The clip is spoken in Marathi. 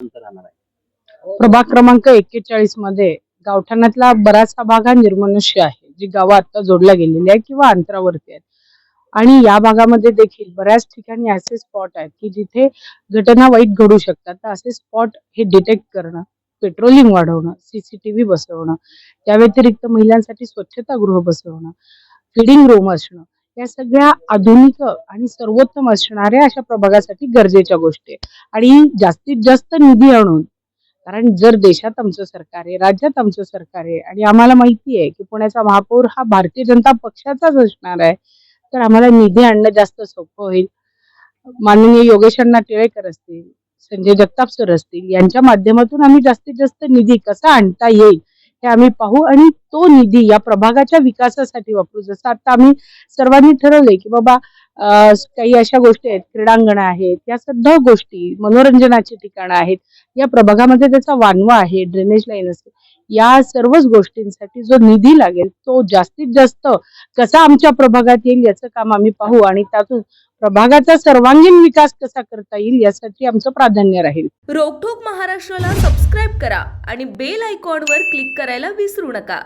राहणार आहे. प्रभाग क्रमांक एक्केचाळीसमध्ये गावठाणातला बराचसा भाग हा निर्मनुष्य आहे जी गावं आता जोडल्या गेलेली आहे किंवा अंतरावरती आहेत. आणि या भागामध्ये देखील बऱ्याच ठिकाणी असे स्पॉट आहेत की जिथे घटना वाईट घडू शकतात. तर असे स्पॉट हे डिटेक्ट करणं पेट्रोलिंग वाढवणं सीसीटीव्ही बसवणं त्या व्यतिरिक्त महिलांसाठी स्वच्छतागृह बसवणं फिडिंग रूम असणं या सगळ्या आधुनिक आणि सर्वोत्तम असणाऱ्या अशा प्रभागासाठी गरजेच्या गोष्टी आणि जास्तीत जास्त निधी आणून कारण जर देशात आमचं सरकार आहे राज्यात आमचं सरकार आहे आणि आम्हाला माहिती आहे की पुण्याचा महापौर हा भारतीय जनता पक्षाचाच असणार आहे तर आम्हाला निधी आणणं जास्त सोपं होईल. माननीय योगेश अण्णा टिळेकर असतील संजय जगताप सर असतील यांच्या माध्यमातून आम्ही जास्तीत जास्त निधी कसा आणता येईल हे आम्ही पाहू आणि तो निधी या प्रभागाच्या विकासासाठी वापरू. जसं आता आम्ही सर्वांनी ठरवलंय की बाबा काही अशा गोष्टी आहेत क्रीडांगण आहेत या सगळ्या गोष्टी मनोरंजनाची ठिकाणं आहेत या प्रभागामध्ये त्याचा वानवा आहे ड्रेनेज लाईन असेल. या सर्वच गोष्टींसाठी जो निधी लागेल तो जास्तीत जास्त कसा आमच्या प्रभागात येईल याचं काम आम्ही पाहू आणि त्यातून प्रभागाचा सर्वांगीण विकास कसा करता येईल यासाठी आमचं प्राधान्य राहील. रोकठोक महाराष्ट्राला सबस्क्राईब करा आणि बेल आयकॉनवर क्लिक करायला विसरू नका.